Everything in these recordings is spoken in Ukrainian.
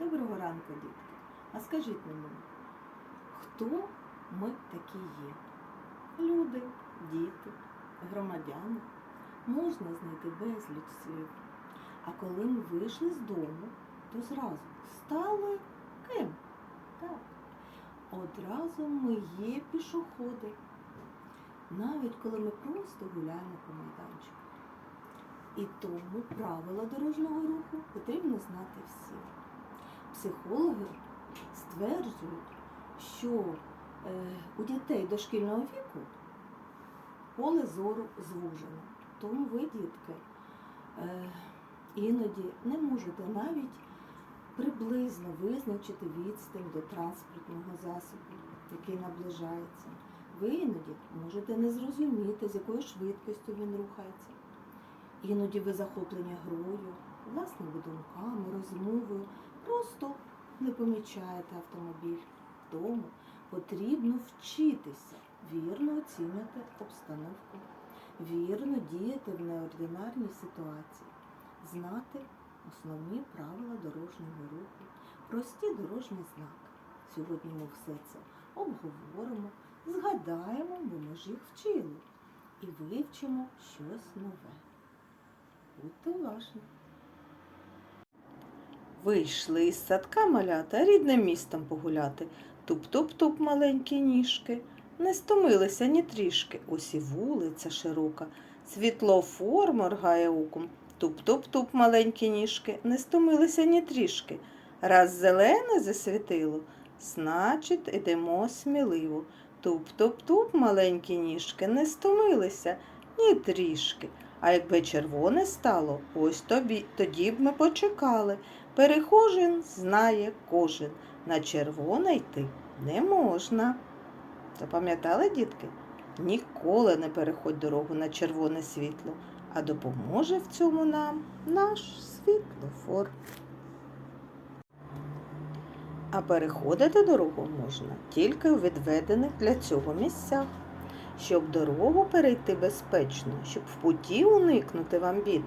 Доброго ранку, дітки. А скажіть мені, хто ми такі є? Люди, діти, громадяни. Можна знайти безліч слів. А коли ми вийшли з дому, то зразу стали ким? Так. Одразу ми є пішоходи. Навіть коли ми просто гуляємо по майданчику. І тому правила дорожнього руху потрібно знати всі. Психологи стверджують, що е, у дітей дошкільного віку поле зору звужено. Тому ви, дітки, е, іноді не можете навіть приблизно визначити відстань до транспортного засобу, який наближається. Ви іноді можете не зрозуміти, з якою швидкістю він рухається. Іноді ви захоплені грою, власними думками, розмовою, просто не помічаєте автомобіль. Тому потрібно вчитися вірно оцінювати обстановку, вірно діяти в неординарній ситуації, знати основні правила дорожнього руху, прості дорожні знаки. Сьогодні ми все це обговоримо, згадаємо, бо ми ж їх вчили, і вивчимо щось нове. Будьте уважні. Вийшли із садка малята рідним містом погуляти. Туп-туп-туп маленькі ніжки. Не стомилися ні трішки. Ось і вулиця широка. Світлофор моргає оком. Туп-туп-туп маленькі ніжки. Не стомилися ні трішки. Раз зелене засвітило, значить, ідемо сміливо. Туп-туп-туп маленькі ніжки. Не стомилися ні трішки. А якби червоне стало, ось тобі, тоді б ми почекали. Перехожин знає кожен. На червоне йти не можна. Запам'ятали, дітки? Ніколи не переходь дорогу на червоне світло, а допоможе в цьому нам наш світлофор. А переходити дорогу можна тільки у відведених для цього місцях. Щоб дорогу перейти безпечно, щоб в путі уникнути вам бід,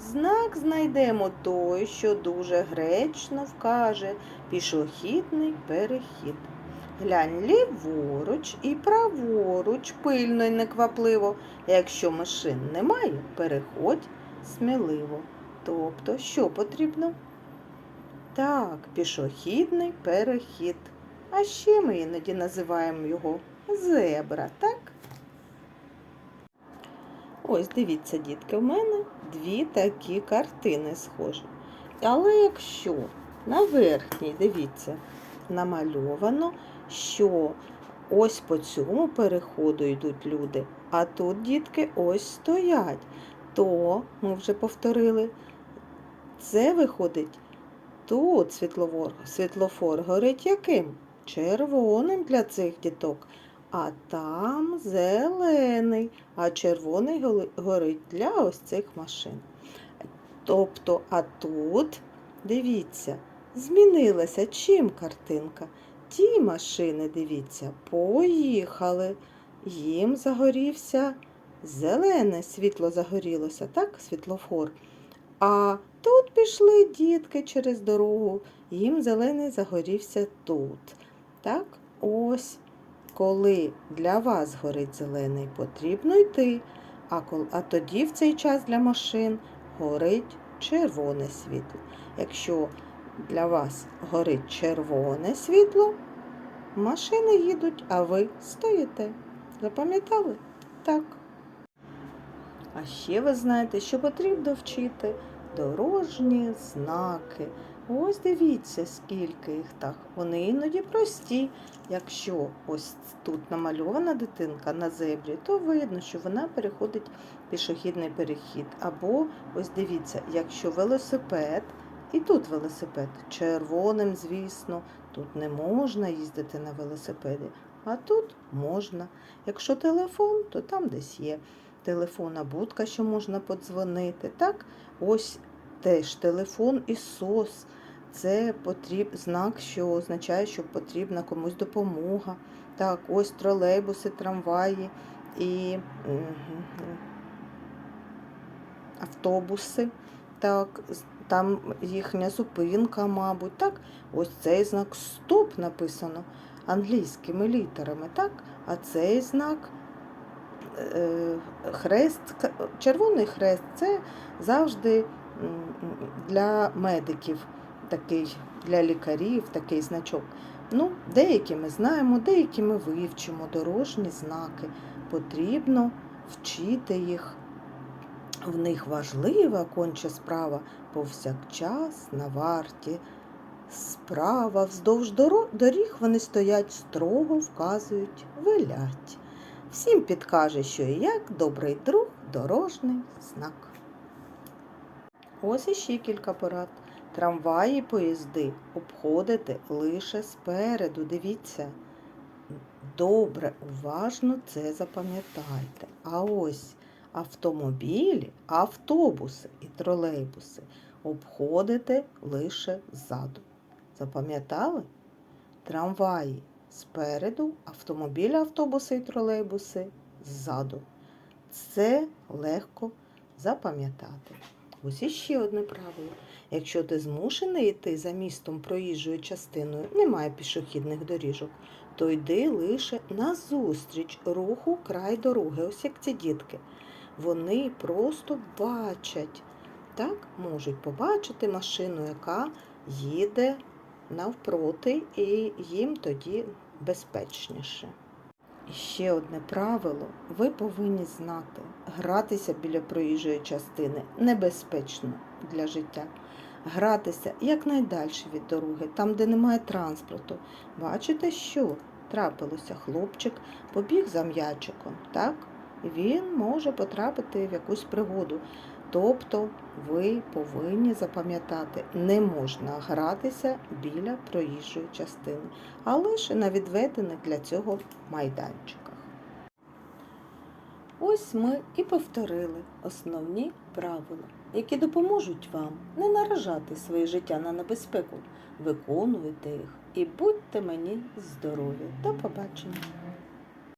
знак знайдемо той, що дуже гречно вкаже пішохідний перехід. Глянь ліворуч і праворуч, пильно й неквапливо. Якщо машин немає, переходь сміливо. Тобто, що потрібно? Так, пішохідний перехід. А ще ми іноді називаємо його зебра, так? Ось дивіться, дітки, в мене дві такі картини схожі. Але якщо на верхній, дивіться, намальовано, що ось по цьому переходу йдуть люди, а тут дітки ось стоять, то ми вже повторили, це виходить тут світлофор, світлофор горить яким? Червоним для цих діток. А там зелений, а червоний горить для ось цих машин. Тобто, а тут, дивіться, змінилася чим картинка? Ті машини, дивіться, поїхали. Їм загорівся зелене світло загорілося, так, світлофор. А тут пішли дітки через дорогу, їм зелений загорівся тут. Так, ось коли для вас горить зелений, потрібно йти, а, кол- а тоді в цей час для машин горить червоне світло. Якщо для вас горить червоне світло, машини їдуть, а ви стоїте. Запам'ятали? Так. А ще ви знаєте, що потрібно вчити дорожні знаки. Ось дивіться, скільки їх так. Вони іноді прості. Якщо ось тут намальована дитинка на зебрі, то видно, що вона переходить пішохідний перехід. Або ось дивіться, якщо велосипед, і тут велосипед червоним, звісно, тут не можна їздити на велосипеді, а тут можна. Якщо телефон, то там десь є телефонна будка, що можна подзвонити. Так, ось теж телефон і сос. Це потріб... знак, що означає, що потрібна комусь допомога. Так, ось тролейбуси, трамваї і автобуси. Так, там їхня зупинка, мабуть, так. Ось цей знак стоп написано англійськими літерами, так? А цей знак е, хрест, червоний хрест це завжди для медиків, такий, для лікарів такий значок. Ну, деякі ми знаємо, деякі ми вивчимо дорожні знаки. Потрібно вчити їх. В них важлива конча справа повсякчас на варті. Справа вздовж доріг вони стоять, строго вказують, велять. Всім підкаже, що і як добрий друг дорожній знак. Ось іще кілька порад. Трамваї, поїзди обходити лише спереду. Дивіться. Добре, уважно це запам'ятайте. А ось автомобілі, автобуси і тролейбуси обходите лише ззаду. Запам'ятали? Трамваї спереду, автомобілі, автобуси і тролейбуси ззаду. Це легко запам'ятати. Ось іще одне правило. Якщо ти змушений йти за містом проїжджою частиною, немає пішохідних доріжок, то йди лише назустріч руху край дороги. Ось як ці дітки. Вони просто бачать, так, можуть побачити машину, яка їде навпроти, і їм тоді безпечніше. І ще одне правило ви повинні знати, гратися біля проїжджої частини небезпечно для життя. Гратися якнайдальше від дороги, там, де немає транспорту. Бачите, що трапилося? Хлопчик побіг за м'ячиком, так? Він може потрапити в якусь пригоду. Тобто ви повинні запам'ятати, не можна гратися біля проїжджої частини, а лише на відведених для цього майданчиках. Ось ми і повторили основні правила, які допоможуть вам не наражати своє життя на небезпеку. Виконуйте їх і будьте мені здорові. До побачення!